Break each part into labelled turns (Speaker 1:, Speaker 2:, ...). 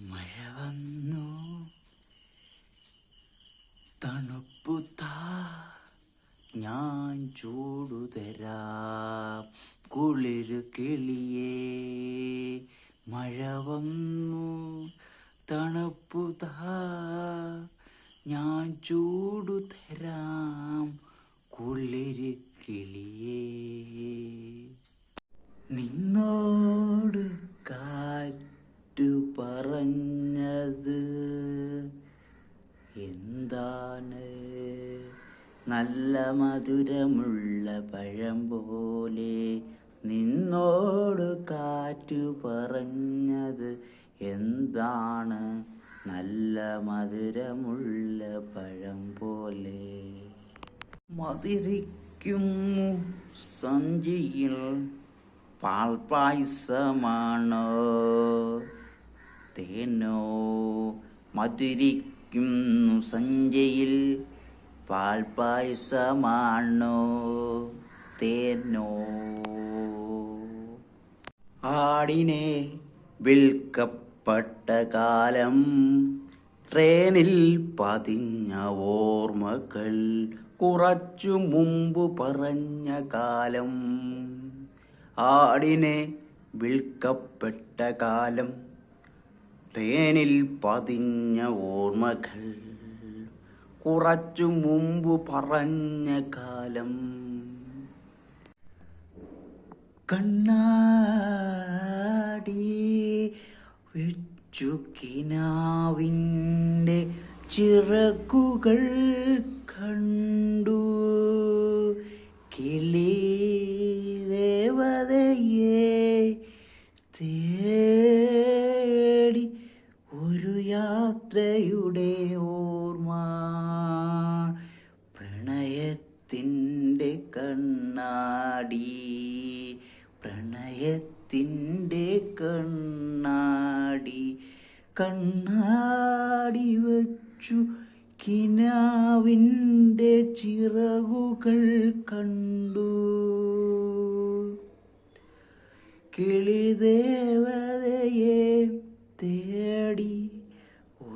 Speaker 1: മഴ വന്നു. തണുപ്പു താ. ഞാൻ ചൂടു തരാം. കുളിരു കിളിയേ. മഴ വന്നു. തണുപ്പു താ. ഞാൻ ചൂടു തരാം. നല്ല മധുരമുള്ള പഴം പോലെ നിന്നോട് കാറ്റു പറഞ്ഞത് എന്താണ്? നല്ല മധുരമുള്ള പഴം പോലെ. മധുരിക്കുന്നു സഞ്ചിയിൽ പാൽപായസമാണോ തേനോ? മധുരിക്കുന്നു സഞ്ചയിൽ പാൽപായസമാണോ? തേനോ? ആടിനെ വിൽക്കപ്പെട്ട കാലം ട്രെയിനിൽ പതിഞ്ഞ ഓർമ്മകൾ കുറച്ചു മുമ്പ് പറഞ്ഞ കാലം. ആടിനെ വിൽക്കപ്പെട്ട കാലം ട്രെയിനിൽ പതിഞ്ഞ ഓർമ്മകൾ കുറച്ചു മുമ്പ് പറഞ്ഞ കാലം. കണ്ണാടി വെച്ചു കിനാവിന്റെ ചിറകുകൾ കണ്ടു യാത്രയുടെ ഓർമ്മ. പ്രണയത്തിന്റെ കണ്ണാടി. പ്രണയത്തിന്റെ കണ്ണാടി. കണ്ണാടി വച്ചു കിനാവിന്റെ ചിറകുകൾ കണ്ടു. കിളിദേവതയെ തേടി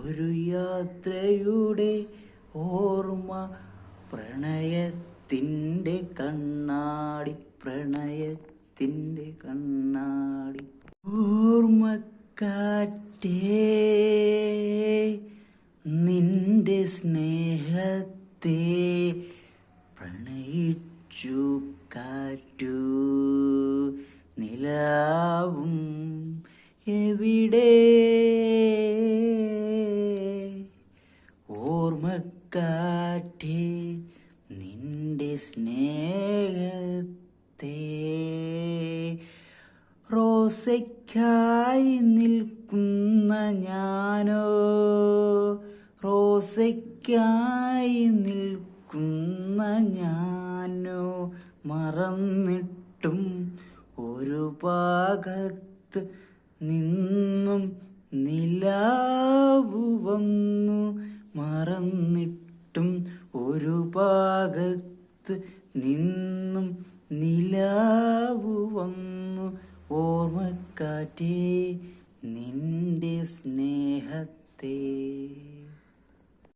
Speaker 1: ഒരു യാത്രയുടെ ഓർമ്മ പ്രണയത്തിന്റെ കണ്ണാടി പ്രണയത്തിന്റെ കണ്ണാടി. ഓർമ്മക്കാറ്റേ നിന്റെ സ്നേഹത്തെ പ്രണയിച്ചു കാറ്റു. നിലാവും എവിടെ? ഓർമ്മക്കാറ്റേ നിന്റെ സ്നേഹത്തെ. റോസയ്ക്കായി നിൽക്കുന്ന ഞാനോ? റോസയ്ക്കായി നിൽക്കുന്ന ഞാനോ? മറന്നിട്ടും ഒരു ഭാഗത്ത് നിന്നും നിലാവു വന്നു. മറന്നിട്ടും ഒരു ഭാഗത്ത് നിന്നും നിലാവു വന്നു. ഓർമ്മക്കാറ്റേ നിന്റെ സ്നേഹത്തെ.